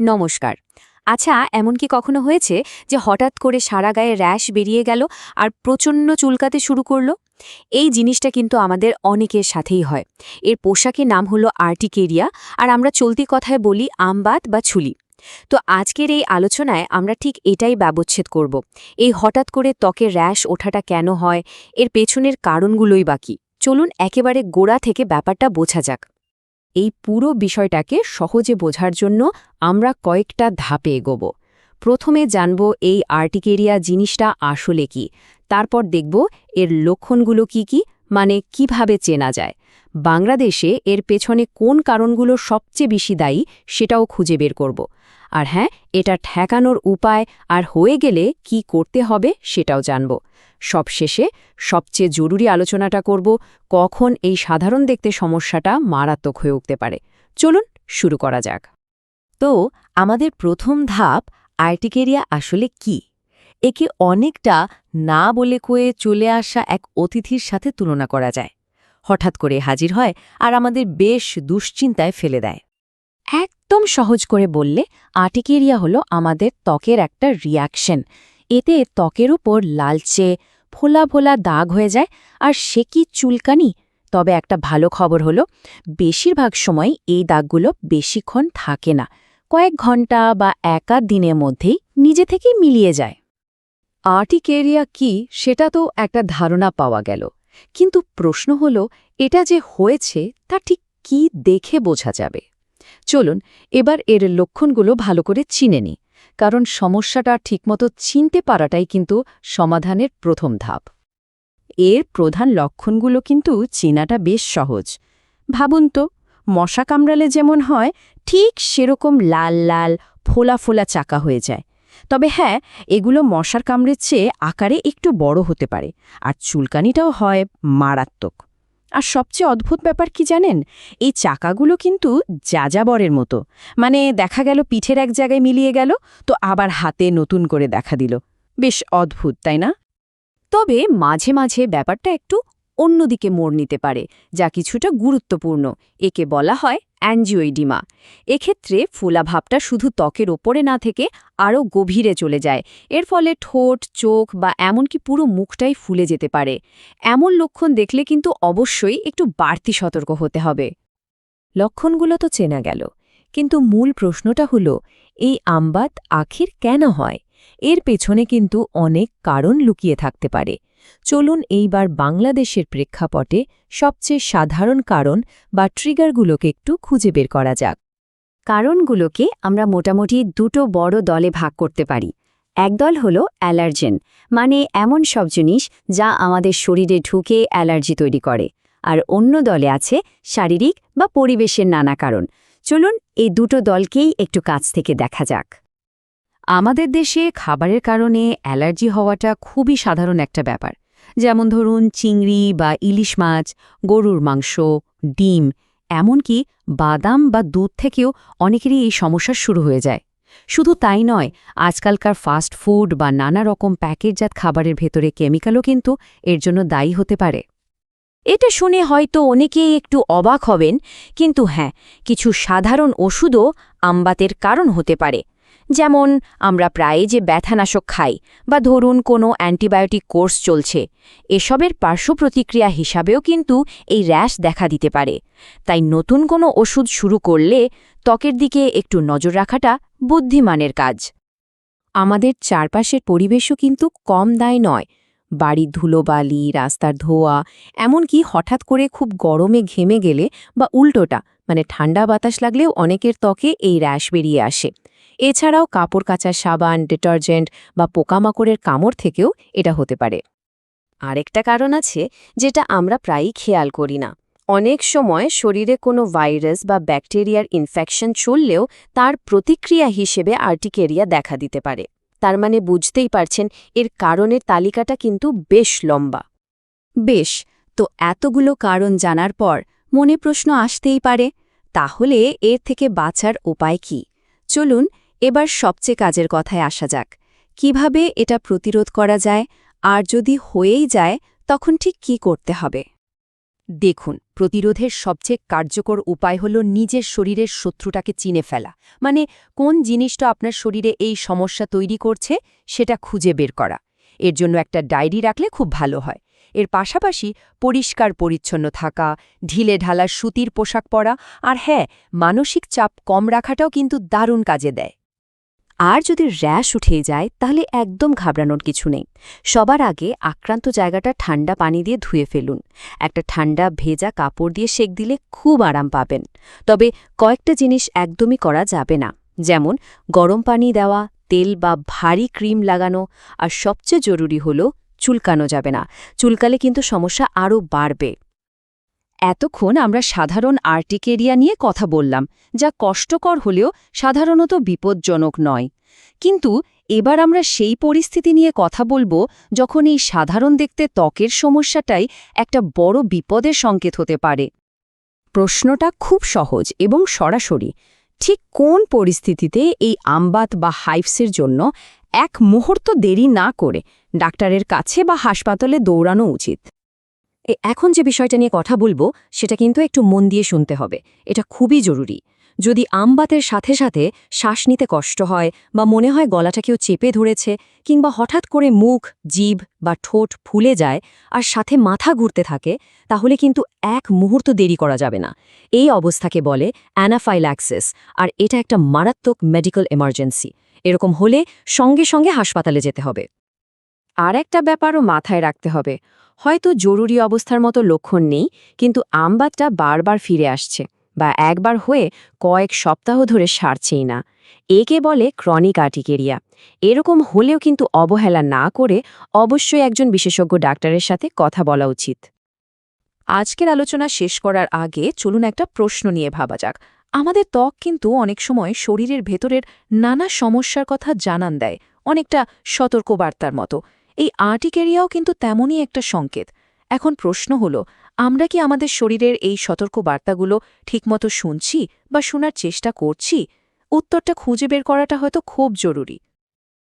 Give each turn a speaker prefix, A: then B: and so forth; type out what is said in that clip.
A: নমস্কার। আচ্ছা এমন কি কখনো হয়েছে যে হঠাৎ করে সারা গায়ে র্যাশ বেরিয়ে গেল আর প্রচণ্ড চুলকাতে শুরু করল? এই জিনিসটা কিন্তু আমাদের অনেকের সাথেই হয়। এর পোশাকের নাম হলো আর্টিকেরিয়া আর আমরা চলতি কথায় বলি আমবাত বা ছুলি। তো আজকের এই আলোচনায় আমরা ঠিক এটাই ব্যবচ্ছেদ করব। এই হঠাৎ করে ত্বকের র্যাশ ওঠাটা কেন হয়? এর পেছনের কারণগুলোই বাকি চলুন একেবারে গোড়া থেকে ব্যাপারটা বোঝা যাক। এই পুরো বিষয়টাকে সহজে বোঝার জন্য আমরা কয়েকটা ধাপে এগোব। প্রথমে জানব এই আর্টিকেরিয়া জিনিসটা আসলে কি, তারপর দেখব এর লক্ষণগুলো কি কি মানে কীভাবে চেনা যায়। বাংলাদেশে এর পেছনে কোন কারণগুলো সবচেয়ে বেশি দায়ী সেটাও খুঁজে বের করব। আর হ্যাঁ এটা ঠেকানোর উপায় আর হয়ে গেলে কি করতে হবে সেটাও জানব। সবশেষে সবচেয়ে জরুরি আলোচনাটা করব, কখন এই সাধারণ দেখতে সমস্যাটা মারাত্মক হয়ে উঠতে পারে। চলুন শুরু করা যাক।
B: তো, আমাদের প্রথম ধাপ আর্টিকেরিয়া আসলে কি? একে অনেকটা না বলে কয়ে চলে আসা এক অতিথির সাথে তুলনা করা যায়। হঠাৎ করে হাজির হয় আর আমাদের বেশ দুশ্চিন্তায় ফেলে দেয়।
A: একদম সহজ করে বললে, আর্টিকেরিয়া হলো আমাদের ত্বকের একটা রিয়াকশন এতে ত্বকের উপর লালচে, ফোলা ফোলা দাগ হয়ে যায় আর সে কি চুলকানি? তবে একটা ভালো খবর হলো, বেশিরভাগ সময় এই দাগগুলো বেশিক্ষণ থাকে না। কয়েক ঘণ্টা বা একাধ দিনের মধ্যেই নিজে থেকেই মিলিয়ে যায়।
B: আর্টিকেরিয়া কি, সেটা তো একটা ধারণা পাওয়া গেল। কিন্তু প্রশ্ন হল, এটা যে হয়েছে, তা ঠিক কি দেখে বোঝা যাবে? চলুন, এবার এর লক্ষণগুলো ভালো করে চিনে নি কারণ সমস্যাটা ঠিকমতো চিনতে পারাটাই কিন্তু সমাধানের প্রথম ধাপ। এর প্রধান লক্ষণগুলো কিন্তু চেনাটা বেশ সহজ। ভাবুন তো, মশা কামড়ালে যেমন হয়, ঠিক সেরকম লাল লাল, ফোলা ফোলা চাকা হয়ে যায়। তবে হ্যাঁ এগুলো মশার কামড়ের চেয়ে আকারে একটু বড় হতে পারে, আর চুলকানিটাও হয় মারাত্মক। আর সবচেয়ে অদ্ভুত ব্যাপার কি জানেন? এই চাকাগুলো কিন্তু যাযাবরের মতো। মানে দেখা গেল পিঠের এক জায়গায় মিলিয়ে গেল, তো আবার হাতে নতুন করে দেখা দিল। বেশ অদ্ভুত, তাই না?
A: তবে মাঝে মাঝে ব্যাপারটা একটু অন্যদিকে মোড় নিতে পারে, যা কিছুটা গুরুত্বপূর্ণ। একে বলা হয় অ্যাঞ্জিওইডিমা। এক্ষেত্রে ফোলাভাবটা শুধু ত্বকের ওপরে না থেকে আরও গভীরে চলে যায়। এর ফলে ঠোঁট, চোখ বা এমনকি পুরো মুখটাই ফুলে যেতে পারে। এমন লক্ষণ দেখলে কিন্তু অবশ্যই একটু বাড়তি সতর্ক হতে হবে।
B: লক্ষণগুলো তো চেনা গেল। কিন্তু মূল প্রশ্নটা হলো, এই আমবাত আখির কেন হয়? এর পেছনে কিন্তু অনেক কারণ লুকিয়ে থাকতে পারে। চলুন এইবার বাংলাদেশের প্রেক্ষাপটে সবচেয়ে সাধারণ কারণ বা ট্রিগারগুলোকে একটু খুঁজে বের করা যাক।
A: কারণগুলোকে আমরা মোটামুটি দুটো বড় দলে ভাগ করতে পারি। একদল হলো অ্যালার্জেন মানে এমন সব জিনিস যা আমাদের শরীরে ঢুকে অ্যালার্জি তৈরি করে। আর অন্য দলে আছে শারীরিক বা পরিবেশের নানা কারণ। চলুন এই দুটো দলকেই একটু কাছ থেকে দেখা যাক।
B: আমাদের দেশে খাবারের কারণে অ্যালার্জি হওয়াটা খুবই সাধারণ একটা ব্যাপার। যেমন ধরুন, চিংড়ি বা ইলিশ মাছ, গরুর মাংস, ডিম, এমনকি বাদাম বা দুধ থেকেও অনেকেরই এই সমস্যা শুরু হয়ে যায়। শুধু তাই নয়, আজকালকার ফাস্ট ফুড বা নানা রকম প্যাকেটজাত খাবারের ভেতরে কেমিক্যালও কিন্তু এর জন্য দায়ী হতে পারে।
A: এটা শুনে হয়তো অনেকেই একটু অবাক হবেন, কিন্তু হ্যাঁ কিছু সাধারণ ওষুধও আমবাতের কারণ হতে পারে। যেমন, আমরা প্রায় যে ব্যথানাশক খাই বা ধরুন কোনো অ্যান্টিবায়োটিক কোর্স চলছে, এসবের পার্শ্ব প্রতিক্রিয়া হিসাবেও কিন্তু এই র্যাশ দেখা দিতে পারে। তাই নতুন কোনো ওষুধ শুরু করলে ত্বকের দিকে একটু নজর রাখাটা বুদ্ধিমানের কাজ। আমাদের চারপাশের পরিবেশও কিন্তু কম দায় নয়। বাড়ির ধুলোবালি, রাস্তার ধোয়া, এমনকি হঠাৎ করে খুব গরমে ঘেমে গেলে বা উল্টোটা মানে ঠান্ডা বাতাস লাগলেও অনেকের ত্বকে এই র্যাশ বেরিয়ে আসে। এছাড়াও কাপড় কাচার সাবান, ডিটারজেন্ট বা পোকামাকড়ের কামড় থেকেও এটা হতে পারে। আরেকটা কারণ আছে যেটা আমরা প্রায়ই খেয়াল করি না। অনেক সময় শরীরে কোনো ভাইরাস বা ব্যাকটেরিয়ার ইনফেকশন চললেও তার প্রতিক্রিয়া হিসেবে আর্টিকেরিয়া দেখা দিতে পারে। তার মানে বুঝতেই পারছেন, এর কারণের তালিকাটা কিন্তু বেশ লম্বা। বেশ, তো এতগুলো কারণ জানার পর মনে প্রশ্ন আসতেই পারে, তাহলে এর থেকে বাঁচার উপায় কি? চলুন এবার সবচেয়ে কাজের কথায় আসা যাক। কীভাবে এটা প্রতিরোধ করা যায়, আর যদি হয়েই যায়, তখন ঠিক কি করতে হবে? দেখুন, প্রতিরোধের সবচেয়ে কার্যকর উপায় হল নিজের শরীরের শত্রুটাকে চিনে ফেলা। মানে কোন জিনিসটা আপনার শরীরে এই সমস্যা তৈরি করছে, সেটা খুঁজে বের করা। এর জন্য একটা ডায়েরি রাখলে খুব ভালো হয়। এর পাশাপাশি পরিষ্কার পরিচ্ছন্ন থাকা, ঢিলে ঢালা সুতির পোশাক পরা, আর হ্যাঁ মানসিক চাপ কম রাখাটাও কিন্তু দারুণ কাজে দেয়। আর যদি র্যাশ উঠে যায়, তাহলে একদম ঘাবড়ানোর কিছু নেই। সবার আগে আক্রান্ত জায়গাটা ঠান্ডা পানি দিয়ে ধুয়ে ফেলুন। একটা ঠান্ডা ভেজা কাপড় দিয়ে সেক দিলে খুব আরাম পাবেন। তবে কয়েকটা জিনিস একদমই করা যাবে না। যেমন, গরম পানি দেওয়া, তেল বা ভারী ক্রিম লাগানো, আর সবচেয়ে জরুরি হল চুলকানো যাবে না। চুলকালে কিন্তু সমস্যা আরও বাড়বে। এতক্ষণ আমরা সাধারণ আর্টিকেরিয়া নিয়ে কথা বললাম, যা কষ্টকর হলেও সাধারণত বিপজ্জনক নয়। কিন্তু এবার আমরা সেই পরিস্থিতি নিয়ে কথা বলব যখন এই সাধারণ দেখতে ত্বকের সমস্যাটাই একটা বড় বিপদের সংকেত হতে পারে। প্রশ্নটা খুব সহজ এবং সরাসরি, ঠিক কোন পরিস্থিতিতে এই আমবাত বা হাইফসের জন্য এক মুহূর্ত দেরি না করে ডাক্তারের কাছে বা হাসপাতালে দৌড়ানো উচিত? এখন যে বিষয়টা নিয়ে কথা বলব, সেটা কিন্তু একটু মন দিয়ে শুনতে হবে। এটা খুবই জরুরি। যদি আমবাতের সাথে সাথে শ্বাস নিতে কষ্ট হয় বা মনে হয় গলাটা কেউ চেপে ধরেছে কিংবা হঠাৎ করে মুখ, জীব বা ঠোঁট ফুলে যায় আর সাথে মাথা ঘুরতে থাকে, তাহলে কিন্তু এক মুহূর্ত দেরি করা যাবে না। এই অবস্থাকে বলে অ্যানাফাইল্যাক্সিস আর এটা একটা মারাত্মক মেডিকেল এমার্জেন্সি এরকম হলে সঙ্গে সঙ্গে হাসপাতালে যেতে হবে। আর একটা ব্যাপারও মাথায় রাখতে হবে। হয়তো জরুরি অবস্থার মতো লক্ষণ নেই, কিন্তু আমবাতটা বারবার ফিরে আসছে বা একবার হয়ে কয়েক সপ্তাহ ধরে সারছেই না। একে বলে ক্রনিক আর্টিকেরিয়া। এরকম হলেও কিন্তু অবহেলা না করে অবশ্যই একজন বিশেষজ্ঞ ডাক্তারের সাথে কথা বলা উচিত। আজকের আলোচনা শেষ করার আগে চলুন একটা প্রশ্ন নিয়ে ভাবা যাক। আমাদের ত্বক কিন্তু অনেক সময় শরীরের ভেতরের নানা সমস্যার কথা জানান দেয়, অনেকটা সতর্কবার্তার মতো। এই আর্টিকেরিয়াও কিন্তু তেমনই একটা সংকেত। এখন প্রশ্ন হলো, আমরা কি আমাদের শরীরের এই সতর্ক বার্তাগুলো ঠিকমতো শুনছি বা শোনার চেষ্টা করছি? উত্তরটা খুঁজে বের করাটা হয়তো খুব জরুরি।